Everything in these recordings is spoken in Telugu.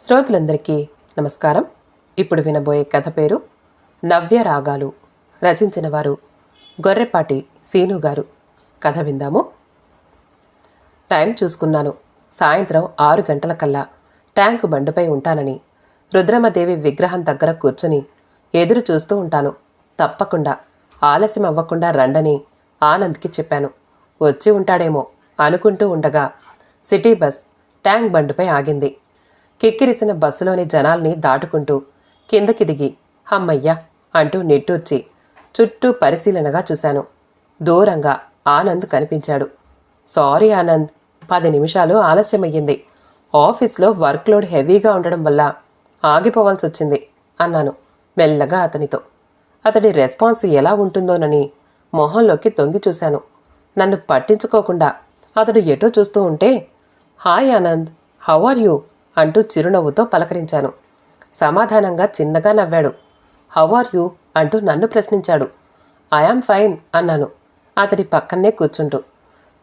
శ్రోతలందరికీ నమస్కారం. ఇప్పుడు వినబోయే కథ పేరు నవ్య రాగాలు. రచించిన వారు గొర్రెపాటి సీను గారు. కథ విందాము. టైం చూసుకున్నాను. సాయంత్రం ఆరు గంటల కల్లా ట్యాంకు బండిపై ఉంటానని రుద్రమదేవి విగ్రహం దగ్గర కూర్చుని ఎదురు చూస్తూ ఉంటాను. తప్పకుండా ఆలస్యం అవ్వకుండా రండని ఆనంద్కి చెప్పాను. వచ్చి ఉంటాడేమో అనుకుంటూ ఉండగా సిటీ బస్ ట్యాంక్ బండిపై ఆగింది. కిక్కిరిసిన బస్సులోని జనాల్ని దాటుకుంటూ కిందకి దిగి హమ్మయ్య అంటూ నిట్టూర్చి చుట్టూ పరిశీలనగా చూశాను. దూరంగా ఆనంద్ కనిపించాడు. సారీ ఆనంద్ పది నిమిషాలు ఆలస్యమయ్యింది. ఆఫీస్లో వర్క్ లోడ్ హెవీగా ఉండడం వల్ల ఆగిపోవాల్సి వచ్చింది అన్నాను మెల్లగా అతనితో. అతడి రెస్పాన్స్ ఎలా ఉంటుందోనని మొహంలోకి తొంగి చూశాను. నన్ను పట్టించుకోకుండా అతడు ఎటో చూస్తూ ఉంటే hi Anand how are you? అంటూ చిరునవ్వుతో పలకరించాను. సమాధానంగా చిన్నగా నవ్వాడు. How are you? అంటూ నన్ను ప్రశ్నించాడు. ఐఆమ్ ఫైన్ అన్నాను. అతడి పక్కనే కూర్చుంటూ.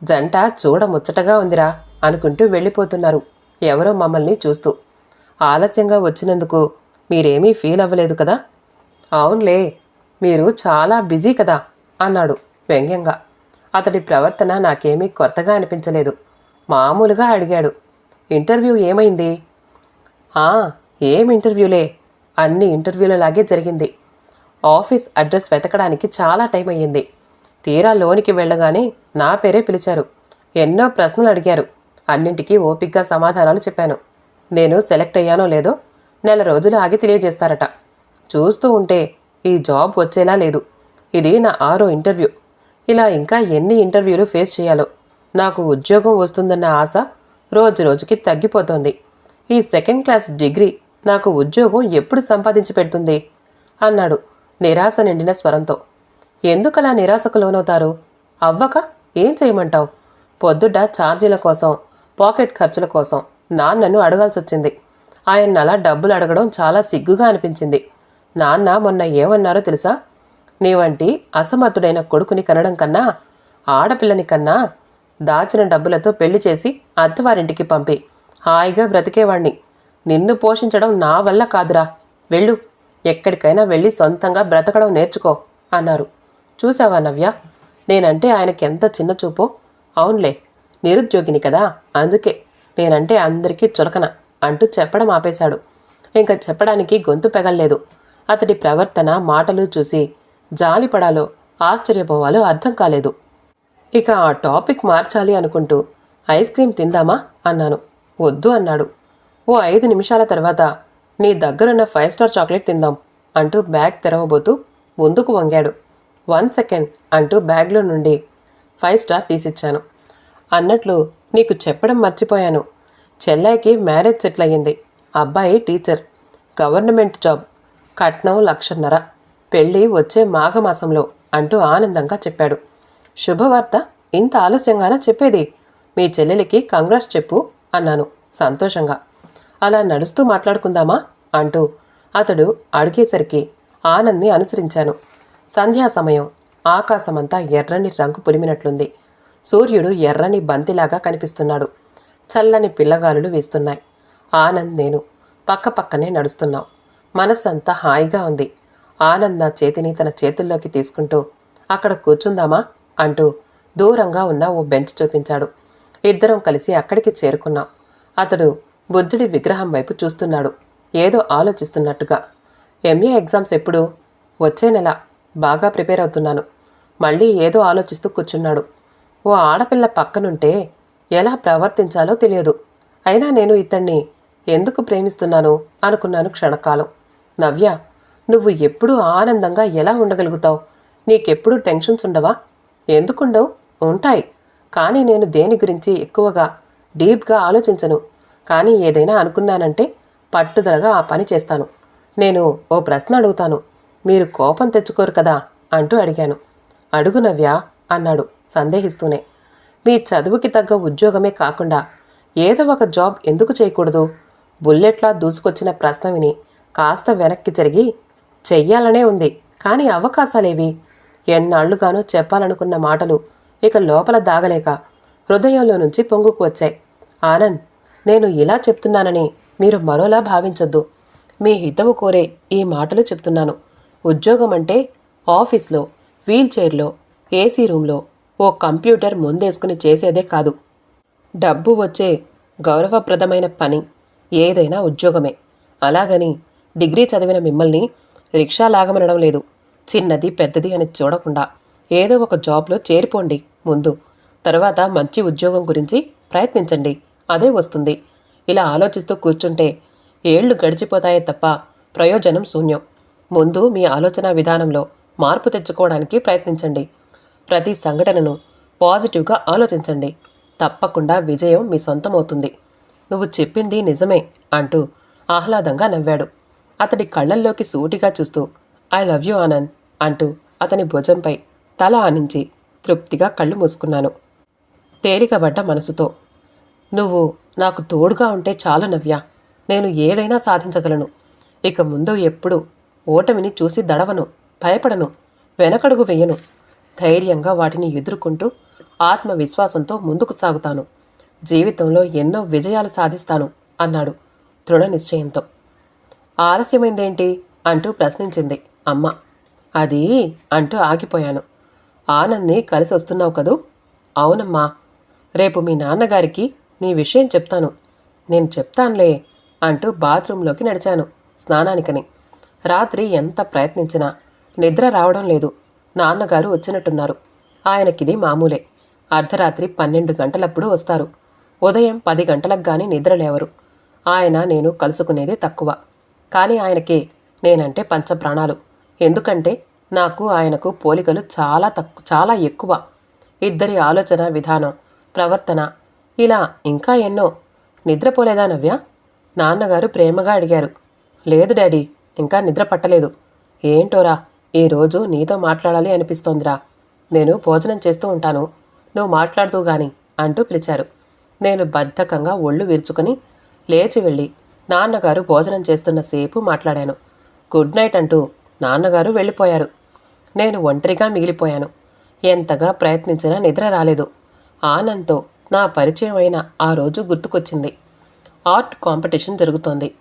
జంట చూడ ముచ్చటగా ఉందిరా అనుకుంటూ వెళ్ళిపోతున్నారు ఎవరో మమ్మల్ని చూస్తూ. ఆలస్యంగా వచ్చినందుకు మీరేమీ ఫీల్ అవ్వలేదు కదా? అవునులే మీరు చాలా బిజీ కదా అన్నాడు వ్యంగ్యంగా. అతడి ప్రవర్తన నాకేమీ కొత్తగా అనిపించలేదు. మామూలుగా అడిగాడు. ఇంటర్వ్యూ ఏమైంది? ఏం ఇంటర్వ్యూలే? అన్ని ఇంటర్వ్యూలలాగే జరిగింది. ఆఫీస్ అడ్రస్ వెతకడానికి చాలా టైం అయ్యింది. తీరా లోనికి వెళ్ళగానే నా పేరే పిలిచారు. ఎన్నో ప్రశ్నలు అడిగారు. అన్నింటికీ ఓపిగ్గా సమాధానాలు చెప్పాను. నేను సెలెక్ట్ అయ్యానో లేదో నెల రోజులు ఆగి తెలియజేస్తారట. చూస్తూ ఉంటే ఈ జాబ్ వచ్చేలా లేదు. ఇది నా ఆరో ఇంటర్వ్యూ. ఇలా ఇంకా ఎన్ని ఇంటర్వ్యూలు ఫేస్ చేయాలో? నాకు ఉద్యోగం వస్తుందన్న ఆశ రోజు రోజుకి తగ్గిపోతోంది. ఈ సెకండ్ క్లాస్ డిగ్రీ నాకు ఉద్యోగం ఎప్పుడు సంపాదించి పెడుతుంది? అన్నాడు నిరాశ నిండిన స్వరంతో. ఎందుకలా నిరాశకు లోనవుతారు? అవ్వక ఏం చేయమంటావు? పొద్దుట ఛార్జీల కోసం పాకెట్ ఖర్చుల కోసం నాన్నను అడగాల్సి వచ్చింది ఆయన అలా డబ్బులు అడగడం చాలా సిగ్గుగా అనిపించింది. నాన్న మొన్న ఏమన్నారో తెలుసా? నీ వంటి అసమర్థుడైన కొడుకుని కనడం కన్నా ఆడపిల్లని కన్నా దాచిన డబ్బులతో పెళ్ళి చేసి అత్తవారింటికి పంపి. హాయిగా బ్రతికేవాణ్ణి. నిన్ను పోషించడం నా వల్ల కాదురా. వెళ్ళు. ఎక్కడికైనా వెళ్ళి సొంతంగా బ్రతకడం నేర్చుకో అన్నారు. చూసావా నవ్య? నేనంటే ఆయనకి ఎంత చిన్న చూపో? అవునులే. నిరుద్యోగిని కదా. అందుకే. నేనంటే అందరికీ చులకన అంటూ చెప్పడం ఆపేశాడు. ఇంకా చెప్పడానికి గొంతు పెగల్లేదు. అతడి ప్రవర్తన మాటలు చూసి జాలిపడాలో ఆశ్చర్యపోవాలో అర్థం కాలేదు. ఇక ఆ టాపిక్ మార్చాలి అనుకుంటూ ఐస్ క్రీం తిందామా? అన్నాను. వద్దు అన్నాడు. ఓ ఐదు నిమిషాల తర్వాత నీ దగ్గరున్న ఫైవ్ స్టార్ చాక్లెట్ తిందాం అంటూ బ్యాగ్ తెరవబోతూ ముందుకు వంగాడు. వన్ సెకండ్ అంటూ బ్యాగ్లో నుండి ఫైవ్ స్టార్ తీసిచ్చాను. అన్నట్లు నీకు చెప్పడం మర్చిపోయాను. చెల్లాయికి మ్యారేజ్ సెటిల్ అయ్యింది. అబ్బాయి టీచర్. Government job. కట్నం లక్షన్నర. పెళ్ళి వచ్చే మాఘమాసంలో అంటూ ఆనందంగా చెప్పాడు. శుభవార్త. ఇంత ఆలస్యంగానే చెప్పేది? మీ చెల్లెలికి కంగ్రాట్స్ చెప్పు. అన్నాను సంతోషంగా. అలా నడుస్తూ మాట్లాడుకుందామా? అంటూ అతడు అడిగేసరికి ఆనంద్ని అనుసరించాను. సంధ్యా సమయం. ఆకాశమంతా ఎర్రని రంగు పులిమినట్లుంది. సూర్యుడు ఎర్రని బంతిలాగా కనిపిస్తున్నాడు. చల్లని పిల్లగాలులు వేస్తున్నాయి. ఆనంద్ నేను పక్క పక్కనే నడుస్తున్నాం. మనస్సంతా హాయిగా ఉంది. ఆనంద్ నా చేతిని తన చేతుల్లోకి తీసుకుంటూ అక్కడ కూర్చుందామా? అంటూ దూరంగా ఉన్న ఓ బెంచ్ చూపించాడు. ఇద్దరం కలిసి అక్కడికి చేరుకున్నాం. అతడు బుద్ధుడి విగ్రహం వైపు చూస్తున్నాడు. ఏదో ఆలోచిస్తున్నట్టుగా. ఎంఏ ఎగ్జామ్స్ ఎప్పుడు? వచ్చే నెల. బాగా ప్రిపేర్ అవుతున్నాను. మళ్ళీ ఏదో ఆలోచిస్తూ కూర్చున్నాడు. ఓ ఆడపిల్ల పక్కనుంటే ఎలా ప్రవర్తించాలో తెలియదు. అయినా నేను ఇతన్ని ఎందుకు ప్రేమిస్తున్నాను? అనుకున్నాను క్షణకాలం. నవ్య నువ్వు ఎప్పుడూ ఆనందంగా ఎలా ఉండగలుగుతావు? నీకెప్పుడు టెన్షన్స్ ఉండవా? ఎందుకుండవు? ఉంటాయి. కానీ నేను దేని గురించి ఎక్కువగా డీప్గా ఆలోచించను. కానీ ఏదైనా అనుకున్నానంటే పట్టుదలగా ఆ పని చేస్తాను. నేను ఓ ప్రశ్న అడుగుతాను. మీరు కోపం తెచ్చుకోరు కదా? అంటూ అడిగాను. అడుగు నవ్యా అన్నాడు సందేహిస్తూనే. మీ చదువుకి తగ్గ ఉద్యోగమే కాకుండా ఏదో ఒక జాబ్ ఎందుకు చేయకూడదు? బుల్లెట్లా దూసుకొచ్చిన ప్రశ్న విని కాస్త వెనక్కి జరిగి చెయ్యాలనే ఉంది. కానీ అవకాశాలేవి? ఎన్నాళ్ళుగానో చెప్పాలనుకున్న మాటలు ఇక లోపల దాగలేక హృదయంలో నుంచి పొంగుకు వచ్చాయి. ఆనంద్ నేను ఇలా చెప్తున్నానని మీరు మరోలా భావించొద్దు. మీ హితవు కోరే ఈ మాటలు చెప్తున్నాను. ఉద్యోగం అంటే ఆఫీస్లో వీల్చైర్లో ఏసీ రూమ్లో ఓ కంప్యూటర్ ముందేసుకుని చేసేదే కాదు. డబ్బు వచ్చే గౌరవప్రదమైన పని ఏదైనా ఉద్యోగమే. అలాగని డిగ్రీ చదివిన మిమ్మల్ని రిక్షా లాగమనడం లేదు. చిన్నది పెద్దది అని చూడకుండా ఏదో ఒక జాబ్లో చేరిపోండి ముందు. తర్వాత మంచి ఉద్యోగం గురించి ప్రయత్నించండి. అదే వస్తుంది. ఇలా ఆలోచిస్తూ కూర్చుంటే ఏళ్ళు గడిచిపోతాయే తప్ప ప్రయోజనం శూన్యం. ముందు మీ ఆలోచన విధానంలో మార్పు తెచ్చుకోవడానికి ప్రయత్నించండి. ప్రతి సంఘటనను పాజిటివ్గా ఆలోచించండి. తప్పకుండా విజయం మీ సొంతమవుతుంది. నువ్వు చెప్పింది నిజమే అంటూ ఆహ్లాదంగా నవ్వాడు. అతడి కళ్ళల్లోకి సూటిగా చూస్తూ ఐ లవ్ యూ ఆనంద్ అంటూ అతని భుజంపై తల ఆనించి తృప్తిగా కళ్ళు మూసుకున్నాను. తేలికబడ్డ మనసుతో నువ్వు నాకు తోడుగా ఉంటే చాలు నవ్య. నేను ఏదైనా సాధించగలను. ఇక ముందు ఎప్పుడు ఓటమిని చూసి దడవను భయపడను వెనకడుగు వేయను. ధైర్యంగా వాటిని ఎదుర్కొంటూ ఆత్మవిశ్వాసంతో ముందుకు సాగుతాను. జీవితంలో ఎన్నో విజయాలు సాధిస్తాను అన్నాడు దృఢ నిశ్చయంతో. ఆలస్యమైందేంటి? అంటూ ప్రశ్నించింది అమ్మ. అది అంటూ ఆగిపోయాను. ఆనంద్ని కలిసి వస్తున్నావు కదూ? అవునమ్మా. రేపు మీ నాన్నగారికి నీ విషయం చెప్తాను. నేను చెప్తానులే అంటూ బాత్రూంలోకి నడిచాను స్నానానికని. రాత్రి ఎంత ప్రయత్నించినా నిద్ర రావడం లేదు. నాన్నగారు వచ్చినట్టున్నారు. ఆయనకిది మామూలే. అర్ధరాత్రి పన్నెండు గంటలప్పుడు వస్తారు. ఉదయం పది గంటలకు కానీ నిద్ర లేవరు. ఆయన నేను కలుసుకునేది తక్కువ. కానీ ఆయనకి నేనంటే పంచప్రాణాలు. ఎందుకంటే నాకు ఆయనకు పోలికలు చాలా తక్కు చాలా ఎక్కువ. ఇద్దరి ఆలోచన విధానం ప్రవర్తన ఇలా ఇంకా ఎన్నో. నిద్రపోలేదా నవ్య? నాన్నగారు ప్రేమగా అడిగారు. లేదు డాడీ ఇంకా నిద్ర పట్టలేదు. ఏంటోరా ఈరోజు నీతో మాట్లాడాలి అనిపిస్తోందిరా. నేను భోజనం చేస్తూ ఉంటాను. నువ్వు మాట్లాడుతూ గాని అంటూ పిలిచారు. నేను బద్ధకంగా ఒళ్ళు విరుచుకుని లేచి వెళ్ళి నాన్నగారు భోజనం చేస్తున్న సేపు మాట్లాడాను. గుడ్ నైట్ అంటూ నాన్నగారు వెళ్ళిపోయారు. నేను ఒంటరిగా మిగిలిపోయాను. ఎంతగా ప్రయత్నించినా నిద్ర రాలేదు. ఆనంద్తో నా పరిచయం అయిన ఆ రోజు గుర్తుకొచ్చింది. ఆర్ట్ కాంపిటీషన్ జరుగుతోంది.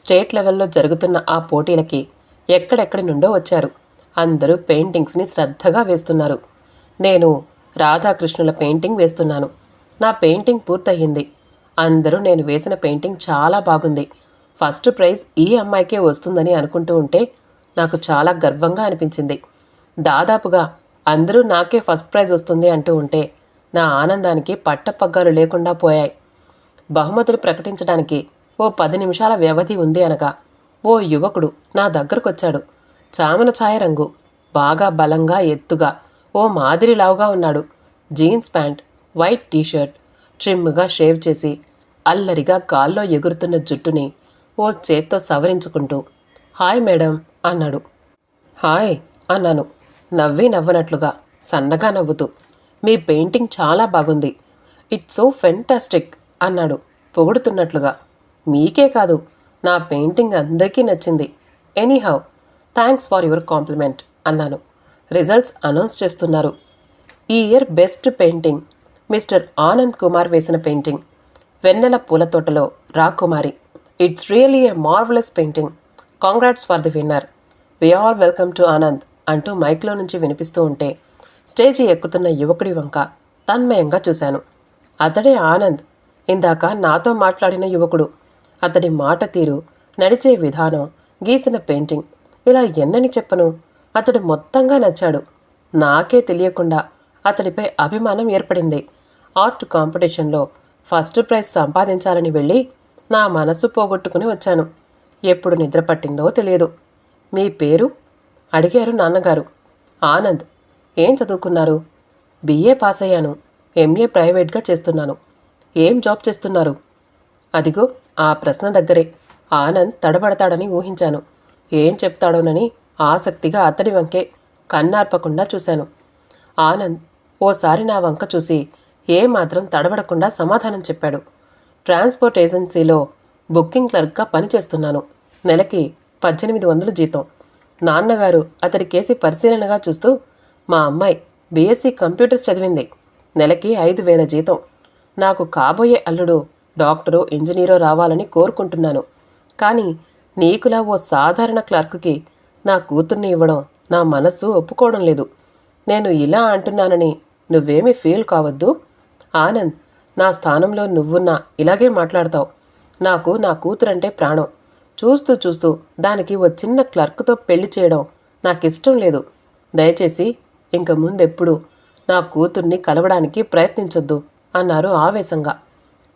స్టేట్ లెవెల్లో జరుగుతున్న ఆ పోటీలకి ఎక్కడెక్కడి నుండో వచ్చారు. అందరూ పెయింటింగ్స్ని శ్రద్ధగా వేస్తున్నారు. నేను రాధాకృష్ణుల పెయింటింగ్ వేస్తున్నాను. నా పెయింటింగ్ పూర్తయింది. అందరూ నేను వేసిన పెయింటింగ్ చాలా బాగుంది. ఫస్ట్ ప్రైజ్ ఈ అమ్మాయికే వస్తుందని అనుకుంటూ ఉంటే నాకు చాలా గర్వంగా అనిపించింది. దాదాపుగా అందరూ నాకే ఫస్ట్ ప్రైజ్ వస్తుంది అంటూ ఉంటే నా ఆనందానికి పట్టపగ్గాలు లేకుండా పోయాయి. బహుమతులు ప్రకటించడానికి ఓ పది నిమిషాల వ్యవధి ఉంది అనగా ఓ యువకుడు నా దగ్గరకొచ్చాడు. చామన ఛాయ రంగు బాగా బలంగా ఎత్తుగా ఓ మాదిరి లావుగా ఉన్నాడు. జీన్స్ ప్యాంట్ వైట్ టీషర్ట్ ట్రిమ్గా షేవ్ చేసి అల్లరిగా గాల్లో ఎగురుతున్న జుట్టుని ఓ చేత్తో సవరించుకుంటూ హాయ్ మేడం అన్నాడు. హాయ్ అన్నాను. నవ్వి నవ్వనట్లుగా. సన్నగా నవ్వుతూ. మీ పెయింటింగ్ చాలా బాగుంది. ఇట్స్ సో ఫెంటాస్టిక్ అన్నాడు పొగుడుతున్నట్లుగా. మీకే కాదు నా పెయింటింగ్ అందరికీ నచ్చింది. Anyhow thanks for your compliment అన్నాను. రిజల్ట్స్ అనౌన్స్ చేస్తున్నారు. ఈ year best painting mister Anand Kumar వేసిన పెయింటింగ్ వెన్నెల పూల తోటలో రాకుమారి. It's really a marvellous painting. Congrats for the winner. We are welcome to Anand అంటూ మైక్లో నుంచి వినిపిస్తూ ఉంటే స్టేజి ఎక్కుతున్న యువకుడి వంక తన్మయంగా చూశాను. అతడే ఆనంద్. ఇందాక నాతో మాట్లాడిన యువకుడు. అతడి మాట తీరు నడిచే విధానం గీసిన పెయింటింగ్. ఇలా ఎన్నని చెప్పను? అతడు మొత్తంగా నచ్చాడు. నాకే తెలియకుండా అతడిపై అభిమానం ఏర్పడింది. ఆర్ట్ కాంపిటీషన్లో ఫస్ట్ ప్రైజ్ సంపాదించాలని వెళ్ళి నా మనసు పోగొట్టుకుని వచ్చాను. ఎప్పుడు నిద్ర పట్టిందో తెలియదు. మీ పేరు? అడిగారు నాన్నగారు. ఆనంద్. ఏం చదువుకున్నారు? బిఏ పాస్ అయ్యాను ఎంఏ ప్రైవేట్గా చేస్తున్నాను. ఏం జాబ్ చేస్తున్నారు? అదిగో ఆ ప్రశ్న దగ్గరే. ఆనంద్ తడబడతాడని ఊహించాను. ఏం చెప్తాడోనని ఆసక్తిగా అతడి వంకే కన్నార్పకుండా చూశాను. ఆనంద్ ఓసారి నా వంక చూసి ఏమాత్రం తడబడకుండా సమాధానం చెప్పాడు. ట్రాన్స్పోర్ట్ ఏజెన్సీలో బుకింగ్ క్లర్క్గా పనిచేస్తున్నాను. నెలకి పద్దెనిమిది వందలు జీతం. నాన్నగారు అతడి కేసి పరిశీలనగా చూస్తూ మా అమ్మాయి బీఎస్సీ కంప్యూటర్స్ చదివింది. నెలకి ఐదు వేల జీతం. నాకు కాబోయే అల్లుడు డాక్టరో ఇంజనీరో రావాలని కోరుకుంటున్నాను. కానీ నీకులా ఓ సాధారణ క్లర్క్కి నా కూతుర్ని ఇవ్వడం నా మనస్సు ఒప్పుకోవడం లేదు. నేను ఇలా అంటున్నానని నువ్వేమీ ఫీల్ కావద్దు. ఆనంద్ నా స్థానంలో నువ్వున్నా ఇలాగే మాట్లాడతావు. నాకు నా కూతురంటే ప్రాణం. చూస్తూ చూస్తూ దానికి ఓ చిన్న క్లర్క్తో పెళ్ళి చేయడం నాకు ఇష్టం లేదు. దయచేసి ఇంక ముందెప్పుడు నా కూతుర్ని కలవడానికి ప్రయత్నించొద్దు అన్నారు ఆవేశంగా.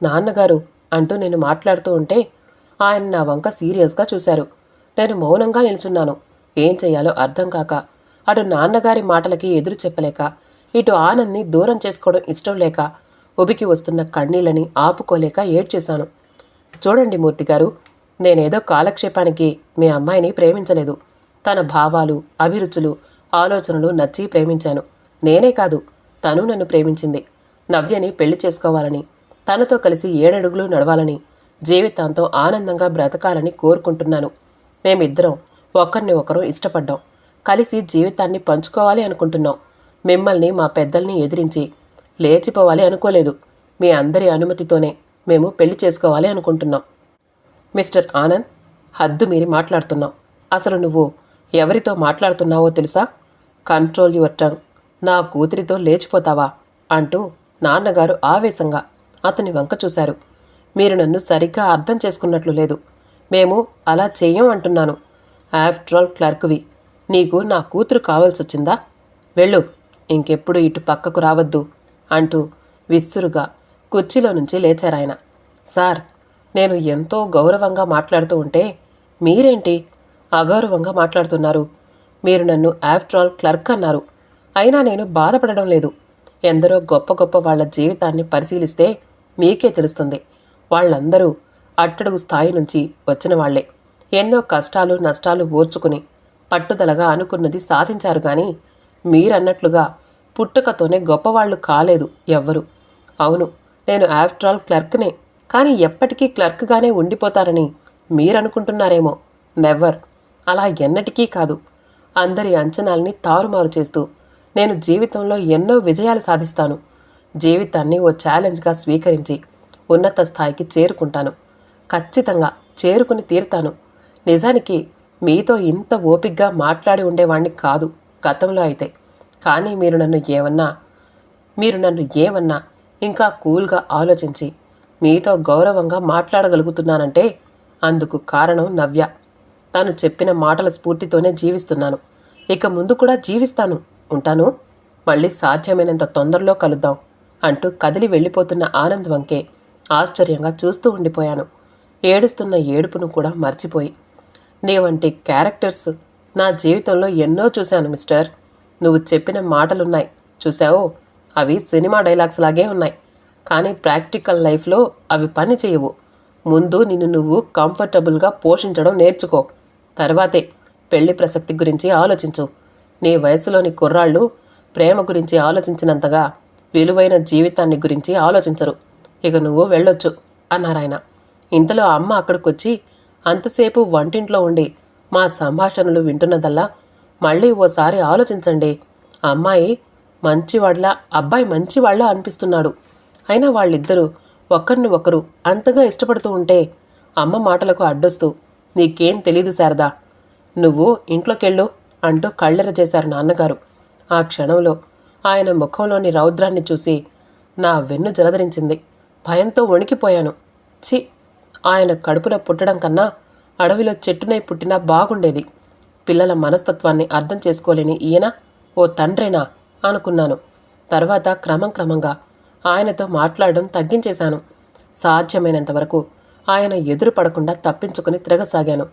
నాన్నగారు అంటూ నేను మాట్లాడుతూ ఉంటే ఆయన నా వంక సీరియస్గా చూశారు. నేను మౌనంగా నిల్చున్నాను. ఏం చెయ్యాలో అర్థం కాక అటు నాన్నగారి మాటలకి ఎదురు చెప్పలేక ఇటు ఆనంద్ని దూరం చేసుకోవడం ఇష్టం లేక ఉబికి వస్తున్న కన్నీళ్ళని ఆపుకోలేక ఏడ్చేశాను. చూడండి మూర్తి గారు నేనేదో కాలక్షేపానికి మీ అమ్మాయిని ప్రేమించలేదు. తన భావాలు అభిరుచులు ఆలోచనలు నచ్చి ప్రేమించాను. నేనే కాదు తను నన్ను ప్రేమించింది. నవ్యని పెళ్ళి చేసుకోవాలని తనతో కలిసి ఏడడుగులు నడవాలని జీవితాంతం ఆనందంగా బ్రతకాలని కోరుకుంటున్నాను. మేమిద్దరం ఒకరిని ఒకరు ఇష్టపడ్డాం. కలిసి జీవితాన్ని పంచుకోవాలి అనుకుంటున్నాం. మిమ్మల్ని మా పెద్దల్ని ఎదిరించి లేచిపోవాలి అనుకోలేదు. మీ అందరి అనుమతితోనే మేము పెళ్ళి చేసుకోవాలి అనుకుంటున్నాం. మిస్టర్ ఆనంద్ హద్దు మీరి మాట్లాడుతున్నాం. అసలు నువ్వు ఎవరితో మాట్లాడుతున్నావో తెలుసా? Control your tongue. నా కూతురితో లేచిపోతావా? అంటూ నాన్నగారు ఆవేశంగా అతని వంక చూశారు. మీరు నన్ను సరిగ్గా అర్థం చేసుకున్నట్లు లేదు. మేము అలా చెయ్యం అంటున్నాను. ఆఫ్టర్ ఆల్ క్లర్క్వి నీకు నా కూతురు కావాల్సి వచ్చిందా వెళ్ళు ఇంకెప్పుడు ఇటు పక్కకు రావద్దు అంటూ విస్సురుగా కుర్చీలో నుంచి లేచారాయన సార్ నేను ఎంతో గౌరవంగా మాట్లాడుతూ ఉంటే మీరేంటి అగౌరవంగా మాట్లాడుతున్నారు? మీరు నన్ను ఆఫ్టర్ ఆల్ క్లర్క్ అన్నారు. అయినా నేను బాధపడడం లేదు. ఎందరో గొప్ప గొప్ప వాళ్ళ జీవితాన్ని పరిశీలిస్తే మీకే తెలుస్తుంది. వాళ్ళందరూ అట్టడుగు స్థాయి నుంచి వచ్చిన వాళ్ళే ఎన్నో కష్టాలు నష్టాలు ఓర్చుకుని పట్టుదలగా అనుకున్నది సాధించారు కానీ మీరన్నట్లుగా పుట్టుకతోనే గొప్పవాళ్ళు కాలేదు ఎవ్వరు. అవును నేను ఆఫ్టర్ ఆల్ క్లర్క్నే కానీ ఎప్పటికీ క్లర్క్గానే ఉండిపోతారని మీరనుకుంటున్నారేమో. నెవర్. అలా ఎన్నటికీ కాదు. అందరి అంచనాల్ని తారుమారు చేస్తూ నేను జీవితంలో ఎన్నో విజయాలు సాధిస్తాను. జీవితాన్ని ఓ ఛాలెంజ్గా స్వీకరించి ఉన్నత స్థాయికి చేరుకుంటాను. ఖచ్చితంగా చేరుకుని తీరుతాను. నిజానికి మీతో ఇంత ఓపిగ్గా మాట్లాడి ఉండేవాణ్ణి కాదు గతంలో అయితే. కానీ మీరు నన్ను ఏమన్నా మీరు నన్ను ఏమన్నా ఇంకా కూల్గా ఆలోచించి మీతో గౌరవంగా మాట్లాడగలుగుతున్నానంటే అందుకు కారణం నవ్య. తాను చెప్పిన మాటల స్ఫూర్తితోనే జీవిస్తున్నాను. ఇక ముందు కూడా జీవిస్తాను. ఉంటాను. మళ్ళీ సాధ్యమైనంత తొందరలో కలుద్దాం అంటూ కదిలి వెళ్ళిపోతున్న ఆనంద్ వంకే ఆశ్చర్యంగా చూస్తూ ఉండిపోయాను. ఏడుస్తున్న ఏడుపును కూడా మర్చిపోయి నీ వంటి క్యారెక్టర్స్ నా జీవితంలో ఎన్నో చూశాను మిస్టర్. నువ్వు చెప్పిన మాటలున్నాయి. చూశావో? అవి సినిమా డైలాగ్స్ లాగే ఉన్నాయి. కానీ ప్రాక్టికల్ లైఫ్లో అవి పని చేయవు. ముందు నిన్ను నువ్వు కంఫర్టబుల్గా పోషించడం నేర్చుకో. తర్వాతే పెళ్ళి ప్రసక్తి గురించి ఆలోచించు. నీ వయసులోని కుర్రాళ్ళు ప్రేమ గురించి ఆలోచించినంతగా విలువైన జీవితాన్ని గురించి ఆలోచించరు. ఇక నువ్వు వెళ్ళొచ్చు అన్నారాయన ఇంతలో అమ్మ అక్కడికొచ్చి అంతసేపు వంటింట్లో ఉండి మా సంభాషణలు వింటున్నదల్లా మళ్ళీ ఓసారి ఆలోచించండి. అమ్మాయి మంచివాళ్ళ అబ్బాయి మంచివాళ్ళ అనిపిస్తున్నాడు. అయినా వాళ్ళిద్దరూ ఒకరిని ఒకరు అంతగా ఇష్టపడుతూ ఉంటే అమ్మ మాటలకు అడ్డొస్తూ నీకేం తెలీదు శారదా నువ్వు ఇంట్లోకెళ్ళు అంటూ కళ్ళెర చేశారు నాన్నగారు. ఆ క్షణంలో ఆయన ముఖంలోని రౌద్రాన్ని చూసి నా వెన్ను జలధరించింది. భయంతో వణికిపోయాను. ఛీ! ఆయన కడుపున పుట్టడం కన్నా అడవిలో చెట్టునై పుట్టినా బాగుండేది. పిల్లల మనస్తత్వాన్ని అర్థం చేసుకోలేని ఈయన ఓ తండ్రేనా? అనుకున్నాను. తర్వాత క్రమం క్రమంగా ఆయనతో మాట్లాడడం తగ్గించేశాను. సాధ్యమైనంత వరకు ఆయన ఎదురు పడకుండా తప్పించుకుని తిరగసాగాను.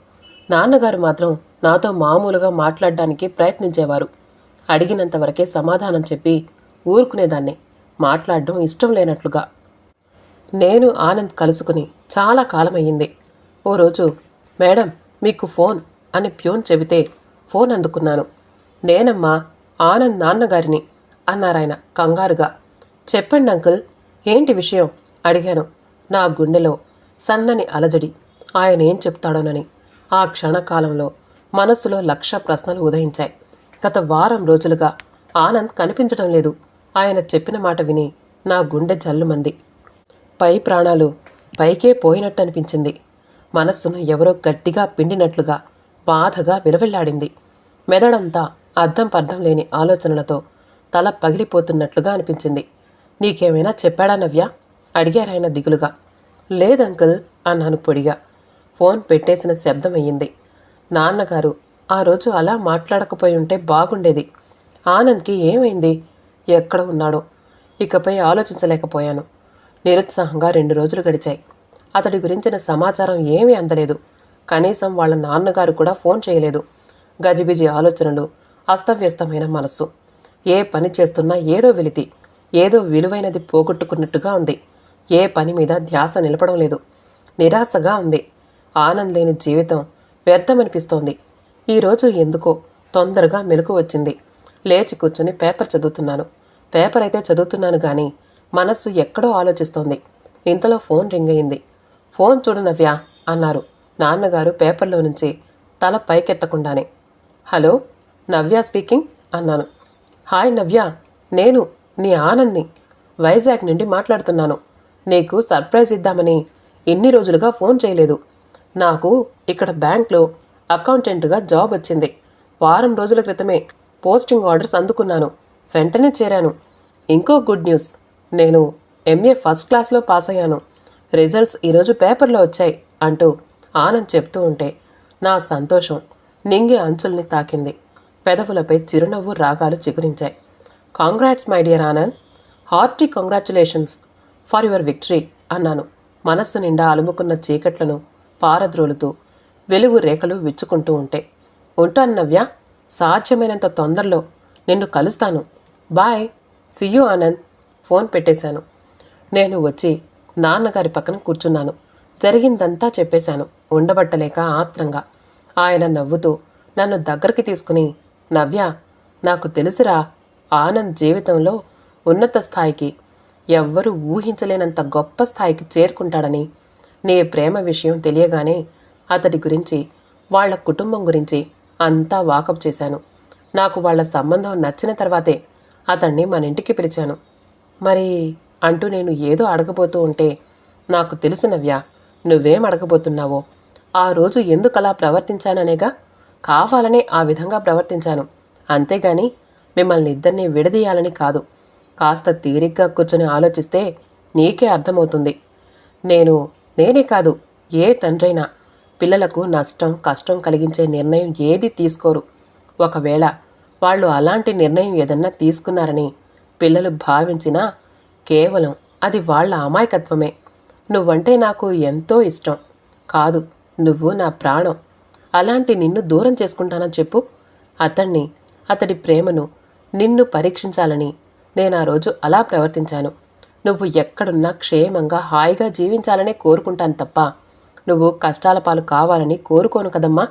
నాన్నగారు మాత్రం నాతో మామూలుగా మాట్లాడడానికి ప్రయత్నించేవారు. అడిగినంత వరకే సమాధానం చెప్పి ఊరుకునేదాన్ని. మాట్లాడడం ఇష్టం లేనట్లుగా. నేను ఆనంద్ కలుసుకుని చాలా కాలమయ్యింది. ఓ రోజు మేడం మీకు ఫోన్ అని ప్యూన్ చెబితే ఫోన్ అందుకున్నాను. నేనమ్మా ఆనంద్ నాన్నగారిని అన్నారాయన కంగారుగా. చెప్పండి అంకుల్ ఏంటి విషయం? అడిగాను నా గుండెలో సన్నని అలజడి. ఆయన ఏం చెప్తాడోనని. ఆ క్షణకాలంలో మనస్సులో లక్ష ప్రశ్నలు ఉదయించాయి. గత వారం రోజులుగా ఆనంద్ కనిపించడం లేదు. ఆయన చెప్పిన మాట విని నా గుండె జల్లుమంది. పై ప్రాణాలు పైకే పోయినట్టు అనిపించింది మనస్సును ఎవరో గట్టిగా పిండినట్లుగా బాధగా విలవిల్లాడింది. మెదడంతా అర్థం పర్థం లేని ఆలోచనలతో తల పగిలిపోతున్నట్లుగా అనిపించింది. నీకేమైనా చెప్పాడా నవ్య? అడిగారాయన దిగులుగా. లేదంకుల్ అన్నాను పొడిగా. ఫోన్ పెట్టేసిన శబ్దం అయ్యింది. నాన్నగారు ఆ రోజు అలా మాట్లాడకపోయి ఉంటే బాగుండేది. ఆనంద్కి ఏమైంది? ఎక్కడ ఉన్నాడో. ఇకపై ఆలోచించలేకపోయాను. నిరుత్సాహంగా రెండు రోజులు గడిచాయి. అతడి గురించిన సమాచారం ఏమీ అందలేదు. కనీసం వాళ్ళ నాన్నగారు కూడా ఫోన్ చేయలేదు. గజిబిజి ఆలోచనలు అస్తవ్యస్తమైన మనస్సు. ఏ పని చేస్తున్నా ఏదో వెలితి ఏదో విలువైనది పోగొట్టుకున్నట్టుగా ఉంది. ఏ పని మీద ధ్యాస నిలపడం లేదు. నిరాశగా ఉంది. ఆనంద్ లేని జీవితం వ్యర్థమనిపిస్తోంది. ఈరోజు ఎందుకో తొందరగా మెలకు వచ్చింది. లేచి కూర్చొని పేపర్ చదువుతున్నాను. పేపర్ అయితే చదువుతున్నాను కానీ మనస్సు ఎక్కడో ఆలోచిస్తోంది. ఇంతలో ఫోన్ రింగ్ అయింది. ఫోన్ చూడు నవ్యా అన్నారు. నాన్నగారు పేపర్లో నుంచి తల పైకెత్తకుండానే. హలో? నవ్య స్పీకింగ్ అన్నాను. హాయ్ నవ్య నేను నీ ఆనంద్ని వైజాగ్ నుండి మాట్లాడుతున్నాను. నీకు సర్ప్రైజ్ ఇద్దామని ఎన్ని రోజులుగా ఫోన్ చేయలేదు. నాకు ఇక్కడ బ్యాంక్లో అకౌంటెంట్గా జాబ్ వచ్చింది. వారం రోజుల క్రితమే పోస్టింగ్ ఆర్డర్స్ అందుకున్నాను. వెంటనే చేరాను. ఇంకో గుడ్ న్యూస్ నేను ఎంఏ ఫస్ట్ క్లాస్లో పాస్ అయ్యాను. రిజల్ట్స్ ఈరోజు పేపర్లో వచ్చాయి అంటూ ఆనంద్ చెప్తూ ఉంటే నా సంతోషం నింగి అంచుల్ని తాకింది. పెదవులపై చిరునవ్వు రాగాలు చిగురించాయి. Congrats my dear Anand. Hearty congratulations for your victory అన్నాను. మనస్సు నిండా అలుముకున్న చీకట్లను పారద్రోలుతూ వెలుగు రేఖలు విచ్చుకుంటూ ఉంటే. ఉంటాను నవ్య. సాధ్యమైనంత తొందరలో నిన్ను కలుస్తాను. బాయ్. సియు ఆనంద్. ఫోన్ పెట్టేశాను. నేను వచ్చి నాన్నగారి పక్కన కూర్చున్నాను. జరిగిందంతా చెప్పేశాను. ఉండబట్టలేక ఆత్రంగా. ఆయన నవ్వుతూ నన్ను దగ్గరికి తీసుకుని నవ్య నాకు తెలుసురా ఆనంద్ జీవితంలో ఉన్నత స్థాయికి ఎవ్వరూ ఊహించలేనంత గొప్ప స్థాయికి చేరుకుంటాడని నీ ప్రేమ విషయం తెలియగానే అతడి గురించి వాళ్ళ కుటుంబం గురించి అంతా వాకప్ చేశాను. నాకు వాళ్ళ సంబంధం నచ్చిన తర్వాతే అతన్ని మన ఇంటికి పిలిచాను. మరి అంటూ నేను ఏదో అడగబోతూ ఉంటే నాకు తెలుసు నవ్య నువ్వేం అడగబోతున్నావో? ఆ రోజు ఎందుకలా ప్రవర్తించాననేగా? కావాలనే ఆ విధంగా ప్రవర్తించాను. అంతేగాని మిమ్మల్ని ఇద్దరిని విడదీయాలని కాదు. కాస్త తీరిగ్గా కూర్చొని ఆలోచిస్తే నీకే అర్థమవుతుంది. నేను నేనే కాదు ఏ తండ్రైనా. పిల్లలకు నష్టం కష్టం కలిగించే నిర్ణయం ఏది తీసుకోరు. ఒకవేళ వాళ్ళు అలాంటి నిర్ణయం ఏదన్నా తీసుకున్నారని పిల్లలు భావించినా కేవలం అది వాళ్ళ అమాయకత్వమే. నువ్వంటే నాకు ఎంతో ఇష్టం. కాదు నువ్వు నా ప్రాణం. అలాంటి నిన్ను దూరం చేసుకుంటానని చెప్పు. అతన్ని అతడి ప్రేమను నిన్ను పరీక్షించాలని నేను ఆ రోజు అలా ప్రవర్తించాను. నువ్వు ఎక్కడున్నా క్షేమంగా హాయిగా జీవించాలనే కోరుకుంటాను తప్ప నువ్వు కష్టాల పాలు కావాలని కోరుకోను కదమ్మా.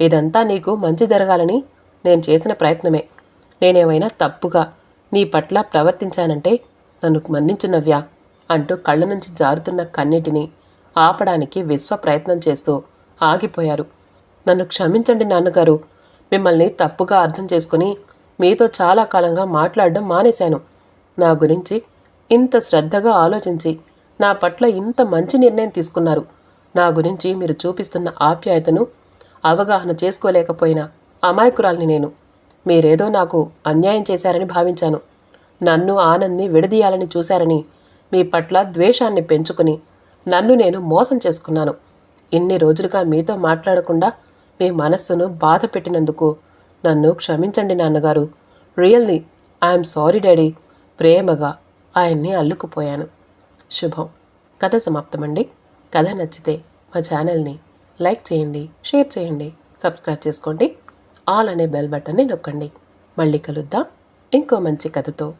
ఇదంతా నీకు మంచి జరగాలని నేను చేసిన ప్రయత్నమే. నేనేమైనా తప్పుగా నీ పట్ల ప్రవర్తించానంటే నన్ను మన్నించునవ్యా అంటూ కళ్ళ నుంచి జారుతున్న కన్నిటిని ఆపడానికి విశ్వ ప్రయత్నం చేస్తూ ఆగిపోయారు. నన్ను క్షమించండి నాన్నగారు. మిమ్మల్ని తప్పుగా అర్థం చేసుకుని మీతో చాలా కాలంగా మాట్లాడడం మానేశాను. నా గురించి ఇంత శ్రద్ధగా ఆలోచించి నా పట్ల ఇంత మంచి నిర్ణయం తీసుకున్నారు. నా గురించి మీరు చూపిస్తున్న ఆప్యాయతను అవగాహన చేసుకోలేకపోయినా అమాయకురాల్ని నేను. మీరేదో నాకు అన్యాయం చేశారని భావించాను. నన్ను ఆనంద్ని విడదీయాలని చూశారని మీ పట్ల ద్వేషాన్ని పెంచుకుని నన్ను నేను మోసం చేసుకున్నాను. ఇన్ని రోజులుగా మీతో మాట్లాడకుండా మీ మనస్సును బాధ పెట్టినందుకు నన్ను క్షమించండి నాన్నగారు. Really I'm sorry daddy. ప్రేమగా ఆయన్ని అల్లుకుపోయాను. శుభం. కథ సమాప్తమండి. కథ నచ్చితే మా ఛానల్ని లైక్ చేయండి షేర్ చేయండి సబ్స్క్రైబ్ చేసుకోండి. ఆల్ అనే బెల్ బటన్ని నొక్కండి. మళ్ళీ కలుద్దాం. ఇంకో మంచి కథతో.